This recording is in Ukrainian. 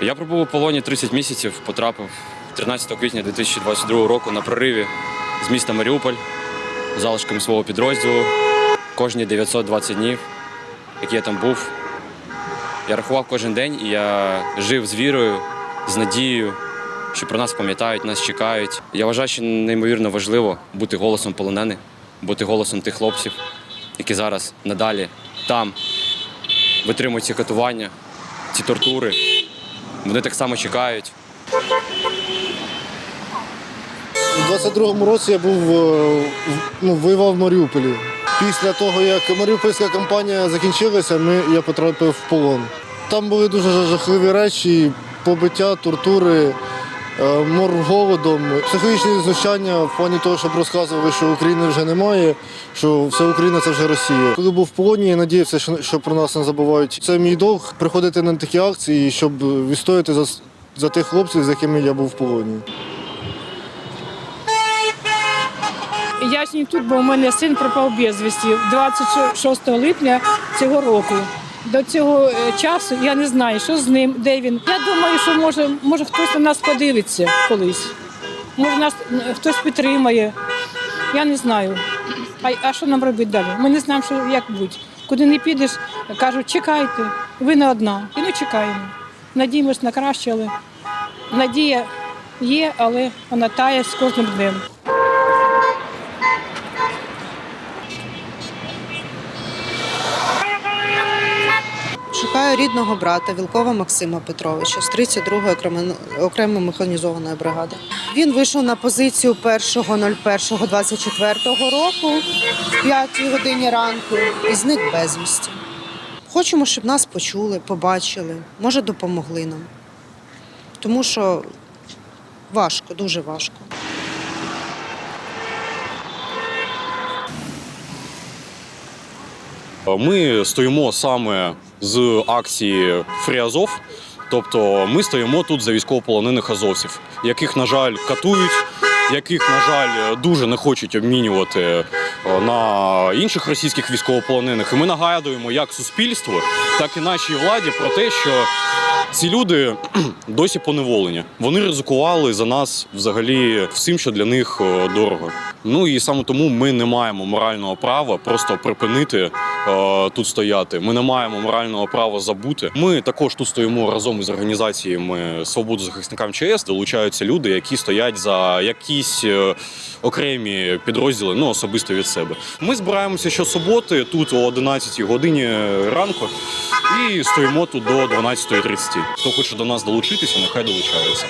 Я пробув у полоні 30 місяців, потрапив 13 квітня 2022 року на прориві з міста Маріуполь залишком свого підрозділу. Кожні 920 днів, які я там був, я рахував кожен день і я жив з вірою, з надією, що про нас пам'ятають, нас чекають. Я вважаю, що неймовірно важливо бути голосом полонених, бути голосом тих хлопців, які зараз надалі там витримують ці катування, ці тортури. Вони так само чекають. У 22-му році я був е, ну, воював в Маріуполі. Після того, як Маріупольська кампанія закінчилася, ми, я потрапив в полон. Там були дуже жахливі речі, побиття, тортури, мор голодом, психологічні знущання в плані того, щоб розказували, що України вже немає, що вся Україна це вже Росія. Коли був в полоні, я надіявся, що, про нас не забувають. Це мій долг приходити на такі акції, щоб відстояти за, за тих хлопців, з якими я був в полоні. Я ж не тут, бо у мене син пропав безвісті 26 липня цього року. До цього е, часу я не знаю, що з ним, де він. Я думаю, що може, може хтось на нас подивиться колись. Може, нас хтось підтримає. Я не знаю. А, а що нам робити далі? Ми не знаємо, що як бути. Куди не підеш, кажуть, чекайте, ви не одна. І ми чекаємо. Надіємось на краще, але надія є, але вона тає з кожним днем. Шукаю рідного брата Вілкова Максима Петровича з 32-ї окремо- механізованої бригади. Він вийшов на позицію 1.01.24 року в 5 годині ранку і зник безвісті. Хочемо, щоб нас почули, побачили, може, допомогли нам. Тому що важко, дуже важко. Ми стоїмо саме з акції Фріазов. Тобто ми стоїмо тут за військовополонених азовців, яких, на жаль, катують, яких, на жаль, дуже не хочуть обмінювати е, на інших російських військовополонених. І ми нагадуємо як суспільству, так і нашій владі про те, що ці люди досі поневолені. Вони ризикували за нас взагалі всім, що для них е, дорого. Ну і саме тому ми не маємо морального права просто припинити тут стояти. Ми не маємо морального права забути. Ми також тут стоїмо разом із організаціями Свободу захисникам ЧС. Долучаються люди, які стоять за якісь е, окремі підрозділи, ну особисто від себе. Ми збираємося щосуботи тут о 11 годині ранку і стоїмо тут до 12.30. Хто хоче до нас долучитися, нехай долучається.